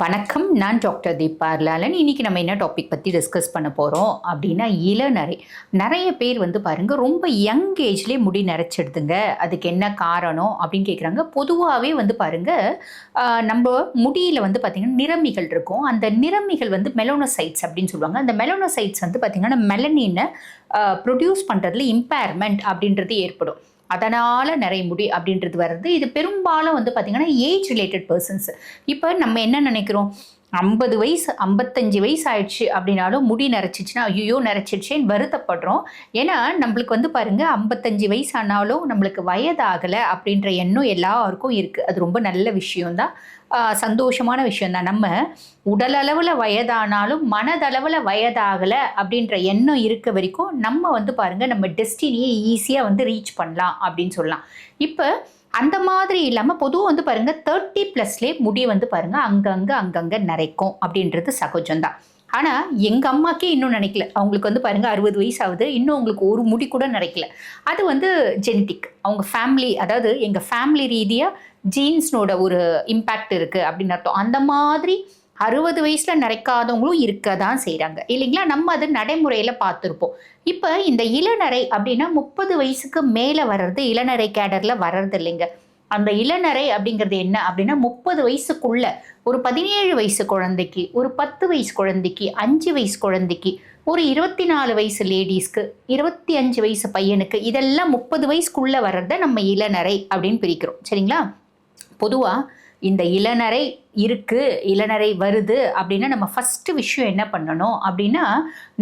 வணக்கம். நான் டாக்டர் தீபா லாலன் இன்னைக்கு நம்ம என்ன டாபிக் பற்றி டிஸ்கஸ் பண்ண போகிறோம் அப்படின்னா இளநரை. நிறைய பேர் வந்து பாருங்கள் ரொம்ப யங் ஏஜ்லேயே முடி நரைச்சிடுதுங்க அதுக்கு என்ன காரணம் அப்படின்னு கேட்குறாங்க பொதுவாகவே வந்து பாருங்க நம்ம முடியில் வந்து பார்த்திங்கன்னா நிறமிகள் இருக்கும். அந்த நிறமிகள் வந்து மெலோனோசைட்ஸ் அப்படின்னு சொல்லுவாங்க. அந்த மெலோனோசைட்ஸ் வந்து பார்த்திங்கன்னா மெலனினை ப்ரொடியூஸ் பண்ணுறதுல இம்பேர்மெண்ட் அப்படின்றது ஏற்படும். அதனால் நிறைய முடி அப்படின்றது வருது இது பெரும்பாலும் வந்து பார்த்திங்கன்னா ஏஜ் ரிலேட்டட் பர்சன்ஸ் இப்போ நம்ம என்ன நினைக்கிறோம்? ஐம்பது வயசு ஐம்பத்தஞ்சு வயசு ஆயிடுச்சு அப்படின்னாலும் முடி நரைச்சிச்சுன்னா ஐயோ நரைச்சிடுச்சேன்னு வருத்தப்படுறோம். ஏன்னா நம்மளுக்கு வந்து பாருங்க ஐம்பத்தஞ்சு வயசு ஆனாலும் நம்மளுக்கு வயதாகலை அப்படின்ற எண்ணம் எல்லாருக்கும் இருக்குது அது ரொம்ப நல்ல விஷயம்தான். சந்தோஷமான விஷயம்தான். நம்ம உடலளவில் வயதானாலும் மனதளவில் வயதாகலை அப்படின்ற எண்ணம் இருக்க வரைக்கும் நம்ம வந்து பாருங்கள் நம்ம டெஸ்டினியை ஈஸியாக வந்து ரீச் பண்ணலாம் அப்படின்னு சொல்லலாம். இப்போ அந்த மாதிரி இல்லாமல் பொதுவாக வந்து பாருங்க தேர்ட்டி ப்ளஸ்லேயே முடி வந்து பாருங்க அங்கங்கே அங்கங்கே நிறைக்கும் அப்படின்றது சகஜம்தான். ஆனால் எங்கள் அம்மாக்கே இன்னும் நினைக்கல. அவங்களுக்கு வந்து பாருங்க அறுபது வயசு ஆகுது இன்னும் அவங்களுக்கு ஒரு முடி கூட நினைக்கல. அது வந்து ஜெனட்டிக் அவங்க ஃபேமிலி அதாவது எங்கள் ஃபேமிலி ரீதியாக ஜீன்ஸ்னோட ஒரு இம்பேக்ட் இருக்குது அப்படின்னு அர்த்தம். அந்த மாதிரி அறுபது வயசில் நரைக்காதவங்களும் இருக்க தான் செய்கிறாங்க இல்லைங்களா? நம்ம அது நடைமுறையில் பார்த்துருப்போம். இப்போ இந்த இளநரை அப்படின்னா முப்பது வயசுக்கு மேலே வர்றது இளநரை கேடரில் வர்றது இல்லைங்க. அந்த இளநரை அப்படிங்கிறது என்ன அப்படின்னா முப்பது வயசுக்குள்ள ஒரு பதினேழு வயசு குழந்தைக்கு ஒரு பத்து வயசு குழந்தைக்கு அஞ்சு வயசு குழந்தைக்கு ஒரு இருபத்தி நாலு வயசு லேடிஸ்க்கு இருபத்தி அஞ்சு வயசு பையனுக்கு இதெல்லாம் முப்பது வயசுக்குள்ளே வர்றதை நம்ம இளநரை அப்படின்னு பிரிக்கிறோம். சரிங்களா? பொதுவாக இந்த இளநரை இருக்குது இளநரை வருது அப்படின்னா நம்ம ஃபஸ்ட்டு விஷயம் என்ன பண்ணணும் அப்படின்னா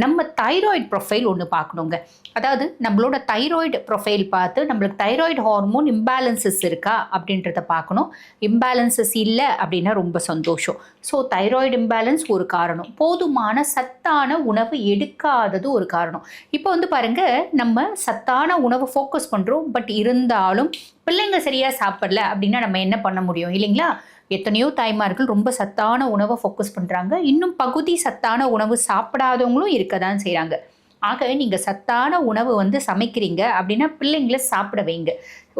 நம்ம தைராய்டு ப்ரொஃபைல் ஒன்று பார்க்கணுங்க. அதாவது நம்மளோட தைராய்டு ப்ரொஃபைல் பார்த்து நம்மளுக்கு தைராய்டு ஹார்மோன் இம்பேலன்சஸ் இருக்கா அப்படின்றத பார்க்கணும். இம்பேலன்சஸ் இல்லை அப்படின்னா ரொம்ப சந்தோஷம். ஸோ தைராய்டு இம்பேலன்ஸ் ஒரு காரணம். போதுமான சத்தான உணவு எடுக்காதது ஒரு காரணம். இப்போ வந்து பாருங்கள் நம்ம சத்தான உணவு ஃபோக்கஸ் பண்ணுறோம் பட் இருந்தாலும் பிள்ளைங்க சரியாக சாப்பிடல அப்படின்னா நம்ம என்ன பண்ண முடியும் இல்லைங்களா? எத்தனையோ தாய்மார்கள் ரொம்ப சத்தான உணவை ஃபோக்கஸ் பண்ணுறாங்க இன்னும் பகுதி சத்தான உணவு சாப்பிடாதவங்களும் இருக்க தான் செய்கிறாங்க ஆக நீங்கள் சத்தான உணவு வந்து சமைக்கிறீங்க அப்படின்னா பிள்ளைங்களை சாப்பிட வைங்க.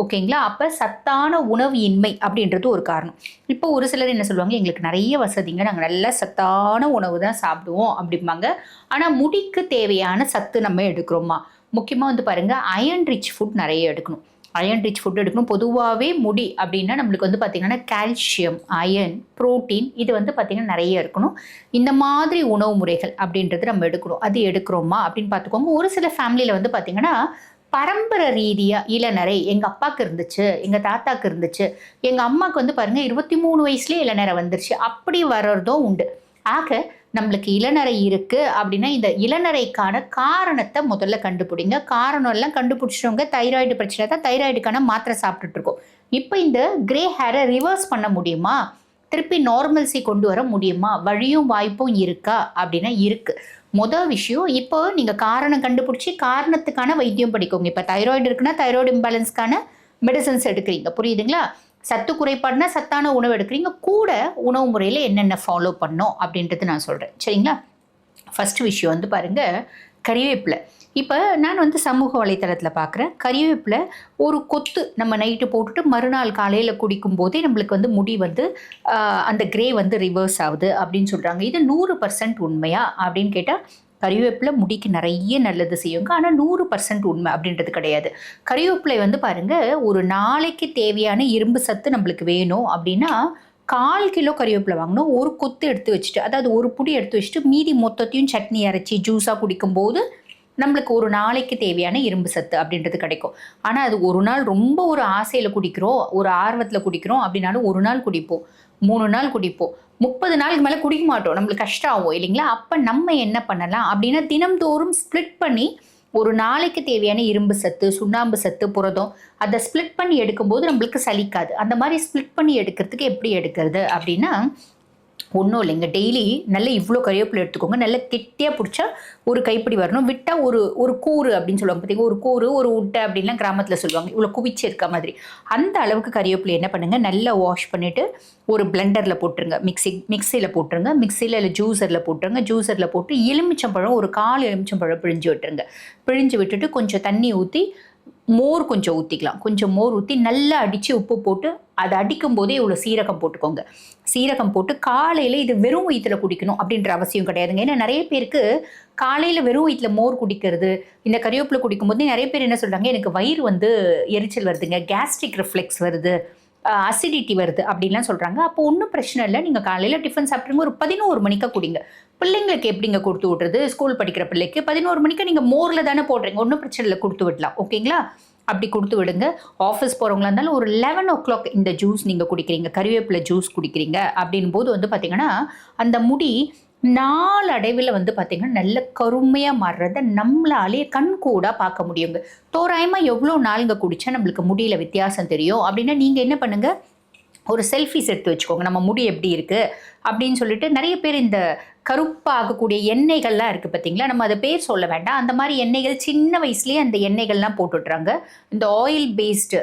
ஓகேங்களா அப்போ சத்தான உணவு இன்மை அப்படின்றது ஒரு காரணம். இப்போ ஒரு சிலர் என்ன சொல்லுவாங்க? எங்களுக்கு நிறைய வசதிங்க. நாங்கள் நல்ல சத்தான உணவு தான் சாப்பிடுவோம் அப்படிம்பாங்க. ஆனால் முடிக்கு தேவையான சத்து நம்ம எடுக்கிறோமா? முக்கியமாக வந்து பாருங்கள் அயன் ரிச் ஃபுட் நிறைய எடுக்கணும். அயன் ரிச் ஃபுட் எடுக்கணும். பொதுவாகவே முடி அப்படின்னா நம்மளுக்கு வந்து பார்த்திங்கன்னா கால்சியம் அயன் புரோட்டீன் இது வந்து பார்த்திங்கன்னா நிறைய இருக்கணும். இந்த மாதிரி உணவு முறைகள் அப்படின்றது நம்ம எடுக்கணும். அது எடுக்கிறோமா அப்படின்னு பார்த்துக்கோங்க. ஒரு சில ஃபேமிலியில் வந்து பார்த்திங்கன்னா பரம்பரை ரீதியாக இளநரை எங்கள் அப்பாவுக்கு இருந்துச்சு எங்கள் தாத்தாக்கு இருந்துச்சு எங்கள் அம்மாவுக்கு வந்து பாருங்கள் இருபத்தி மூணு வயசுலேயே இளநரை வந்துருச்சு. அப்படி வர்றதும் உண்டு. ஆக நம்மளுக்கு இளநரை இருக்குது அப்படின்னா இந்த இளநரைக்கான காரணத்தை முதல்ல கண்டுபிடிங்க. காரணம் எல்லாம் கண்டுபிடிச்சவங்க தைராய்டு பிரச்சனை தான் தைராய்டுக்கான மாத்திரை சாப்பிட்டுட்டு இருக்கோம். இப்போ இந்த கிரே ஹேரை ரிவர்ஸ் பண்ண முடியுமா? திருப்பி நார்மல்ஸி கொண்டு வர முடியுமா? வழியும் வாய்ப்பும் இருக்கா? அப்படின்னா இருக்குது மொதல் விஷயம் இப்போ நீங்கள் காரணம் கண்டுபிடிச்சி காரணத்துக்கான வைத்தியம் படிக்கோங்க. இப்போ தைராய்டு இருக்குன்னா தைராய்டு இம்பேலன்ஸ்க்கான மெடிசன்ஸ் எடுக்கிறீங்க. புரியுதுங்களா? சத்து குறைபாடுனா சத்தான உணவு எடுக்கிறீங்க. கூட உணவு முறையில் என்னென்ன ஃபாலோ பண்ணோம் அப்படின்றது நான் சொல்கிறேன் சரிங்களா? ஃபஸ்ட்டு விஷயம் வந்து பாருங்கள் கறிவேப்பிலை. இப்போ நான் வந்து சமூக வலைத்தளத்தில் பார்க்குறேன் கறிவேப்பில் ஒரு கொத்து நம்ம நைட்டு போட்டுட்டு மறுநாள் காலையில் குடிக்கும் போதே நம்மளுக்கு வந்து முடி வந்து அந்த கிரே வந்து ரிவர்ஸ் ஆகுது அப்படின்னு சொல்கிறாங்க இது நூறு பர்சன்ட் உண்மையா அப்படின்னு கேட்டால் கறிவேப்பிலை முடிக்கு நிறைய நல்லது செய்யுங்க. ஆனால் நூறு பர்சன்ட் உண்மை அப்படின்றது கிடையாது. கறிவேப்பிலை வந்து பாருங்க ஒரு நாளைக்கு தேவையான இரும்பு சத்து நம்மளுக்கு வேணும் அப்படின்னா கால் கிலோ கறிவேப்பிலை வாங்கணும். ஒரு கொத்து எடுத்து வச்சுட்டு அதாவது ஒரு புடி எடுத்து வச்சுட்டு மீதி மொத்தத்தையும் சட்னி அரைச்சி ஜூஸாக குடிக்கும்போது நம்மளுக்கு ஒரு நாளைக்கு தேவையான இரும்பு சத்து அப்படின்றது கிடைக்கும். ஆனால் அது ஒரு நாள் ரொம்ப ஒரு ஆசையில் குடிக்கிறோம் ஒரு ஆர்வத்தில் குடிக்கிறோம் அப்படின்னாலும் ஒரு நாள் குடிப்போம். மூணு நாள் குடிப்போம். முப்பது நாளுக்கு மேலே குடிக்க மாட்டோம். நம்மளுக்கு கஷ்டம் ஆகும் இல்லைங்களா? அப்போ நம்ம என்ன பண்ணலாம் அப்படின்னா தினம்தோறும் ஸ்ப்ளிட் பண்ணி ஒரு நாளைக்கு தேவையான இரும்பு சத்து சுண்ணாம்பு சத்து புரதம் அதை ஸ்ப்ளிட் பண்ணி எடுக்கும்போது நம்மளுக்கு சலிக்காது. அந்த மாதிரி ஸ்ப்ளிட் பண்ணி எடுக்கிறதுக்கு எப்படி எடுக்கிறது அப்படின்னா ஒன்றும் இல்லைங்க டெய்லி நல்ல இவ்வளோ கறிவேப்பிலை எடுத்துக்கோங்க. நல்ல கெட்டியாக பிடிச்சா ஒரு கைப்பிடி வரணும். விட்டால் ஒரு ஒரு கூறு அப்படின்னு சொல்லுவாங்க பார்த்தீங்கன்னா ஒரு கூறு ஒரு உட்டை அப்படின்லாம் கிராமத்தில் சொல்லுவாங்க. இவ்வளோ குவிச்சு இருக்க மாதிரி. அந்த அளவுக்கு கறிவேப்பிலை என்ன பண்ணுங்கள் நல்லா வாஷ் பண்ணிவிட்டு ஒரு பிளெண்டரில் போட்டுருங்க. மிக்ஸி மிக்சியில் போட்டுருங்க. மிக்சியில் இல்லை ஜூஸரில் போட்டுருங்க. ஜூஸரில் போட்டு எலுமிச்சம்பழம் ஒரு கால் எலுமிச்சம்பழம் பிழிஞ்சு விட்டுருங்க. பிழிஞ்சு விட்டுட்டு கொஞ்சம் தண்ணி ஊற்றி மோர் கொஞ்சம் ஊற்றிக்கலாம் கொஞ்சம் மோர் ஊற்றி நல்லா அடித்து உப்பு போட்டு அதை அடிக்கும் போதே இவ்வளோ சீரகம் போட்டுக்கோங்க. சீரகம் போட்டு காலையில் இது வெறும் வயிற்றில் குடிக்கணும் அப்படின்ற அவசியம் கிடையாதுங்க. ஏன்னா நிறைய பேருக்கு காலையில் வெறும் வயிற்றில் மோர் குடிக்கிறது இந்த கறிவேப்பிலை குடிக்கும்போது நிறைய பேர் என்ன சொல்கிறாங்க எனக்கு வயிறு வந்து எரிச்சல் வருதுங்க கேஸ்ட்ரிக் ரிஃப்ளெக்ஸ் வருது அசிடிட்டி வருது அப்படின்லாம் சொல்கிறாங்க அப்போ ஒன்றும் பிரச்சனை இல்லை. நீங்கள் காலையில் டிஃபன் சாப்பிட்ருங்க ஒரு பதினோரு மணிக்காக குடிங்க. பிள்ளைங்களுக்கு எப்படிங்க கொடுத்து விட்றது? ஸ்கூல் படிக்கிற பிள்ளைக்கு பதினோரு மணிக்கு நீங்கள் மோரில் தானே போடுறீங்க. ஒன்றும் பிரச்சனை இல்லை கொடுத்து விடலாம். ஓகேங்களா? அப்படி கொடுத்து விடுங்க. ஆஃபீஸ் போகிறவங்களா இருந்தாலும் ஒரு லெவன் ஓ கிளாக் இந்த ஜூஸ் நீங்கள் குடிக்கிறீங்க. கறிவேப்பிலை ஜூஸ் குடிக்கிறீங்க. அப்படின் போது வந்து பார்த்தீங்கன்னா அந்த முடி நாளடைவில் வந்து பார்த்திங்கன்னா நல்ல கருமையாக மாறுறத நம்மளாலே கண் கூட பார்க்க முடியுங்க. தோராயமாக எவ்வளோ நாளுங்க குடித்தா நம்மளுக்கு முடியல வித்தியாசம் தெரியும்? அப்படின்னா நீங்கள் என்ன பண்ணுங்கள் ஒரு செல்ஃபிஸ் எடுத்து வச்சுக்கோங்க நம்ம முடி எப்படி இருக்குது அப்படின்னு சொல்லிட்டு நிறைய பேர் இந்த கருப்பாகக்கூடிய எண்ணெய்கள்லாம் இருக்குது பார்த்தீங்களா? நம்ம அதை பேர் சொல்ல வேண்டாம். அந்த மாதிரி எண்ணெய்கள் சின்ன வயசுலேயே அந்த எண்ணெய்கள்லாம் போட்டுடுறாங்க. இந்த ஆயில் பேஸ்டு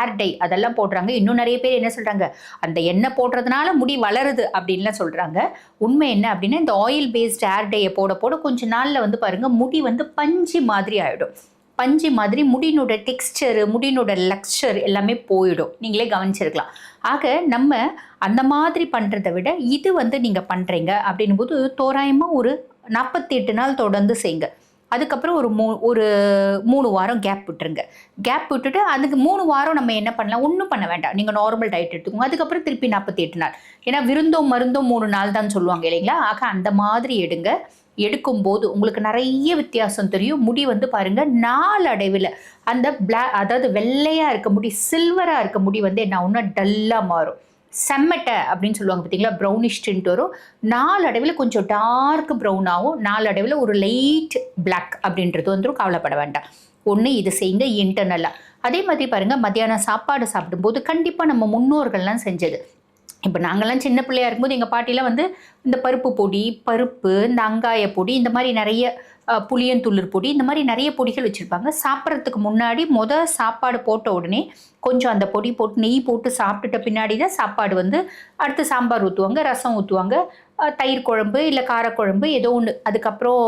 ஏர்டை அதெல்லாம் போடுறாங்க. இன்னும் நிறைய பேர் என்ன சொல்கிறாங்க அந்த எண்ணெய் போடுறதுனால முடி வளருது அப்படின்லாம் சொல்கிறாங்க உண்மை என்ன அப்படின்னா இந்த ஆயில் பேஸ்டு ஏர்டையை போட போட கொஞ்ச நாளில் வந்து பாருங்கள் முடி வந்து பஞ்சு மாதிரி ஆகிடும் பஞ்சு மாதிரி முடியினோட டெக்ஸ்டரு முடியினோட லக்ஸ்சர் எல்லாமே போயிடும். நீங்களே கவனிச்சிருக்கலாம். ஆக நம்ம அந்த மாதிரி பண்ணுறதை விட இது வந்து நீங்கள் பண்ணுறீங்க அப்படின்னும் போது தோராயமாக ஒரு நாற்பத்தி எட்டு நாள் தொடர்ந்து செய்யுங்க. அதுக்கப்புறம் ஒரு மூ ஒரு மூணு வாரம் கேப் விட்டுருங்க. கேப் விட்டுட்டு அதுக்கு மூணு வாரம் நம்ம என்ன பண்ணலாம்? ஒன்றும் பண்ண வேண்டாம். நீங்கள் நார்மல் டயட் எடுத்துக்கோங்க. அதுக்கப்புறம் திருப்பி நாற்பத்தி எட்டு நாள். ஏன்னா விருந்தோம் மருந்தோ மூணு நாள் தான் சொல்லுவாங்க இல்லைங்களா? ஆக அந்த மாதிரி எடுங்க. எடுக்கும்போது உங்களுக்கு நிறைய வித்தியாசம் தெரியும். முடி வந்து பாருங்கள் நாளடைவில் அந்த பிளா அதாவது வெள்ளையாக இருக்க முடி சில்வராக இருக்க முடி வந்து என்ன ஒன்று டல்லாக மாறும். செம்மட்டை அப்படின்னு சொல்லுவாங்க பார்த்தீங்களா? ப்ரௌனிஷ் டின்ட் வரும். நாளடைவில் கொஞ்சம் டார்க் ப்ரௌன் ஆகும். நாளடைவில் ஒரு லைட் பிளாக் அப்படின்றது வந்துடும் கவலைப்பட வேண்டாம். ஒன்று இது செய்யுங்க இன்டர்னலாக அதே மாதிரி பாருங்கள் மத்தியானம் சாப்பாடு சாப்பிடும்போது கண்டிப்பாக நம்ம முன்னோர்கள்லாம் செஞ்சது. இப்போ நாங்கள்லாம் சின்ன பிள்ளையா இருக்கும்போது எங்கள் பாட்டிலாம் வந்து இந்த பருப்பு பொடி பருப்பு இந்த அங்காய பொடி இந்த மாதிரி நிறைய அஹ், புளியந்துளிர் பொடி இந்த மாதிரி நிறைய பொடிகள் வச்சுருப்பாங்க. சாப்பிட்றதுக்கு முன்னாடி மொதல் சாப்பாடு போட்ட உடனே கொஞ்சம் அந்த பொடி போட்டு நெய் போட்டு சாப்பிட்டுட்ட பின்னாடி தான் சாப்பாடு வந்து அடுத்து சாம்பார் ஊற்றுவாங்க ரசம் ஊற்றுவாங்க தயிர் குழம்பு இல்லை காரக்குழம்பு ஏதோ ஒன்று அதுக்கப்புறம்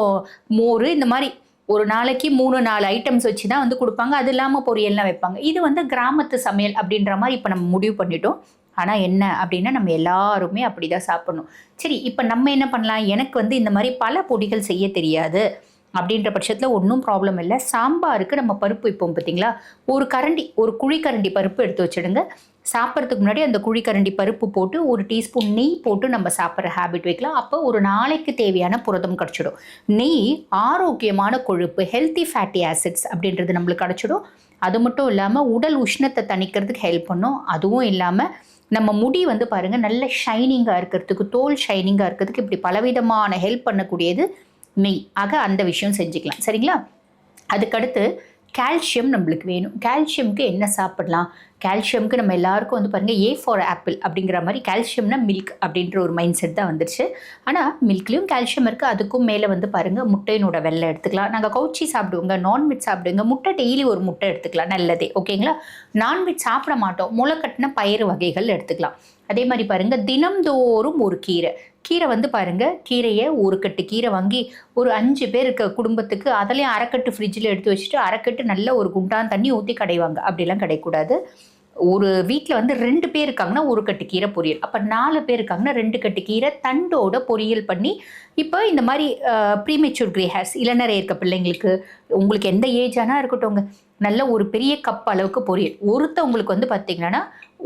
மோர் இந்த மாதிரி ஒரு நாளைக்கு மூணு நாலு ஐட்டம்ஸ் வச்சு தான் வந்து கொடுப்பாங்க. அது இல்லாமல் பொரியல்லாம் வைப்பாங்க. இது வந்து கிராமத்து சமையல் அப்படின்ற மாதிரி இப்போ நம்ம முடிவு பண்ணிட்டோம். ஆனால் என்ன அப்படின்னா நம்ம எல்லாருமே அப்படி தான் சாப்பிடணும். சரி இப்போ நம்ம என்ன பண்ணலாம்? எனக்கு வந்து இந்த மாதிரி பல பொடிகள் செய்ய தெரியாது அப்படின்ற பட்சத்தில் ஒன்றும் ப்ராப்ளம் இல்லை. சாம்பாருக்கு நம்ம பருப்பு வைப்போம் பார்த்தீங்களா ஒரு கரண்டி ஒரு குழிக்கரண்டி பருப்பு எடுத்து வச்சுடுங்க. சாப்பிட்றதுக்கு முன்னாடி அந்த குழிக்கரண்டி பருப்பு போட்டு ஒரு டீஸ்பூன் நெய் போட்டு நம்ம சாப்பிட்ற ஹேபிட் வைக்கலாம். அப்போ ஒரு நாளைக்கு தேவையான புரதம் கிடச்சிடும். நெய் ஆரோக்கியமான கொழுப்பு ஹெல்த்தி ஃபேட்டி ஆசிட்ஸ் அப்படின்றது நம்மளுக்கு கிடச்சிடும். அது மட்டும் இல்லாமல் உடல் உஷ்ணத்தை தணிக்கிறதுக்கு ஹெல்ப் பண்ணும். அதுவும் இல்லாமல் நம்ம முடி வந்து பாருங்கள் நல்ல ஷைனிங்காக இருக்கிறதுக்கு தோல் ஷைனிங்காக இருக்கிறதுக்கு இப்படி பலவிதமான ஹெல்ப் பண்ணக்கூடியது நெய் ஆக அந்த விஷயம் செஞ்சுக்கலாம். சரிங்களா? அதுக்கடுத்து கால்சியம் நம்மளுக்கு வேணும். கால்சியமுக்கு என்ன சாப்பிடலாம்? கால்சியமுக்கு நம்ம எல்லாருக்கும் வந்து பாருங்கள் ஏ ஃபார் ஆப்பிள் அப்படிங்கிற மாதிரி கால்சியம்னா மில்க் அப்படின்ற ஒரு மைண்ட் செட் தான் வந்துருச்சு. ஆனால் மில்க்லேயும் கால்சியம் இருக்குது அதுக்கும் மேலே வந்து பாருங்கள் முட்டையினோட வெள்ளை எடுத்துக்கலாம். நாங்கள் கவுச்சி சாப்பிடுவோங்க நான்வெஜ் சாப்பிடுவோங்க முட்டை டெய்லி ஒரு முட்டை எடுத்துக்கலாம் நல்லதே. ஓகேங்களா நான்வெஜ் சாப்பிட மாட்டோம். முளைக்கட்டின பயிறு வகைகள் எடுத்துக்கலாம். அதே மாதிரி பாருங்கள் தினம்தோறும் ஒரு கீரை. கீரை வந்து பாருங்கள் கீரையை ஒரு கட்டு கீரை வாங்கி ஒரு அஞ்சு பேர் இருக்க குடும்பத்துக்கு அதுலேயும் அரைக்கட்டு ஃப்ரிட்ஜில் எடுத்து வச்சுட்டு அரைக்கட்டு நல்ல ஒரு குண்டான் தண்ணி ஊற்றி கடைவாங்க. அப்படிலாம் கிடைக்கூடாது ஒரு வீட்டில் வந்து ரெண்டு பேர் இருக்காங்கன்னா ஒரு கட்டு கீரை பொரியல். அப்போ நாலு பேர் இருக்காங்கன்னா ரெண்டு கட்டு கீரை தண்டோட பொரியல் பண்ணி இப்போ இந்த மாதிரி ப்ரீமெச்சூர் கிரே ஹேர்ஸ் இளநரை இருக்க பிள்ளைங்களுக்கு உங்களுக்கு எந்த ஏஜ் ஆனால் இருக்கட்டும்ங்க. நல்ல ஒரு பெரிய கப் அளவுக்கு பொரியல். ஒருத்தவங்களுக்கு வந்து பார்த்தீங்கன்னா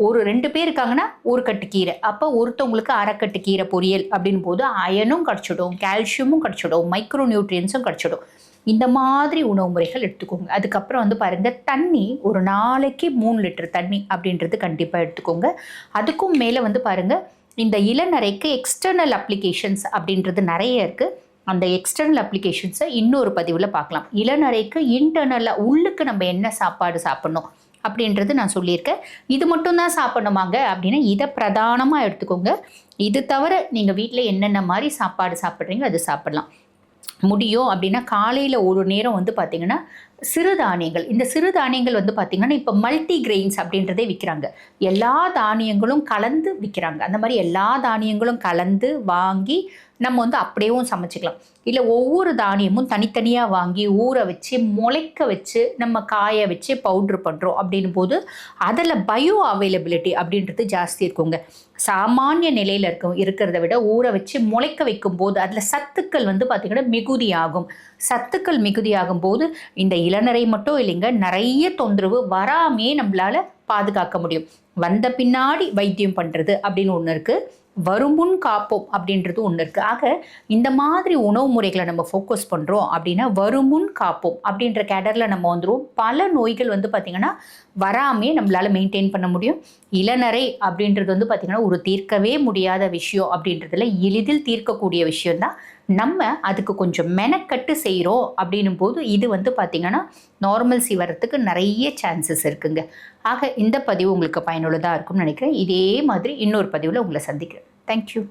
ஒரு ரெண்டு பேர் இருக்காங்கன்னா ஒரு கட்டு கீரை. அப்போ ஒருத்தவங்களுக்கு அரைக்கட்டு கீரை பொரியல் அப்படின் போது அயனும் கிடச்சிடும் கால்சியமும் கிடச்சிடும் மைக்ரோ நியூட்ரியன்ஸும் கிடச்சிடும். இந்த மாதிரி உணவு முறைகள் எடுத்துக்கோங்க. அதுக்கப்புறம் வந்து பாருங்கள் தண்ணி ஒரு நாளைக்கு மூணு லிட்டர் தண்ணி அப்படின்றது கண்டிப்பாக எடுத்துக்கோங்க. அதுக்கும் மேலே வந்து பாருங்கள் இந்த இளநரைக்கு எக்ஸ்டர்னல் அப்ளிகேஷன்ஸ் அப்படின்றது நிறைய இருக்குது அந்த எக்ஸ்டர்னல் அப்ளிகேஷன்ஸை இன்னொரு பதிவில் பார்க்கலாம். இளநரைக்கு இன்டர்னலாக உள்ளுக்கு நம்ம என்ன சாப்பாடு சாப்பிட்ணும் அப்படின்றது நான் சொல்லியிருக்கேன். இது மட்டும்தான் சாப்பிடணுமாங்க அப்படின்னா இதை பிரதானமாக எடுத்துக்கோங்க. இது தவிர நீங்கள் வீட்டில் என்னென்ன மாதிரி சாப்பாடு சாப்பிட்றீங்க அது சாப்பிட்லாம். முடியும் அப்படின்னா காலையில் ஒரு நேரம் வந்து பார்த்திங்கன்னா சிறுதானியங்கள். இந்த சிறுதானியங்கள் வந்து பார்த்திங்கன்னா இப்போ மல்டி கிரெயின்ஸ் அப்படின்றதே விற்கிறாங்க எல்லா தானியங்களும் கலந்து விற்கிறாங்க அந்த மாதிரி எல்லா தானியங்களும் கலந்து வாங்கி நம்ம வந்து அப்படியேவும் சமைச்சிக்கலாம். இல்லை ஒவ்வொரு தானியமும் தனித்தனியாக வாங்கி ஊற வச்சு முளைக்க வச்சு நம்ம காய வச்சு பவுட்ரு பண்ணுறோம் அப்படின்னும் போது அதில் பயோ அவைலபிலிட்டி அப்படின்றது ஜாஸ்தி இருக்குங்க. சாமானிய நிலையில் இருக்கும் இருக்கிறத விட ஊற வச்சு முளைக்க வைக்கும் போது அதில் சத்துக்கள் வந்து பார்த்திங்கன்னா மிகுதியாகும். சத்துக்கள் மிகுதியாகும் போது இந்த இளநரை மட்டும் இல்லைங்க நிறைய தொந்தரவு வராமே நம்மளால் பாதுகாக்க முடியும். வந்த பின்னாடி வைத்தியம் பண்ணுறது அப்படின்னு ஒன்று இருக்குது வருமுன் காப்போம் அப்படின்றது ஒன்று இருக்குது ஆக இந்த மாதிரி உணவு முறைகளை நம்ம ஃபோக்கஸ் பண்ணுறோம் அப்படின்னா வருமுன் காப்போம் அப்படின்ற கேடரில் நம்ம வந்துடும் பல நோய்கள் வந்து பார்த்திங்கன்னா வராமே நம்மளால் மெயின்டைன் பண்ண முடியும். இளநரை அப்படின்றது வந்து பார்த்திங்கன்னா ஒரு தீர்க்கவே முடியாத விஷயம் அப்படின்றதுல எளிதில் தீர்க்கக்கூடிய விஷயம்தான். நம்ம அதுக்கு கொஞ்சம் மெனக்கட்டு செய்கிறோம் அப்படின்னும் போது இது வந்து பார்த்திங்கன்னா நார்மல்சி வரத்துக்கு நிறைய சான்சஸ் இருக்குங்க. ஆக இந்த பதிவு உங்களுக்கு பயனுள்ளதாக இருக்கும்னு நினைக்கிறேன். இதே மாதிரி இன்னொரு பதிவில் உங்களை சந்திக்கிறேன். தேங்க்யூ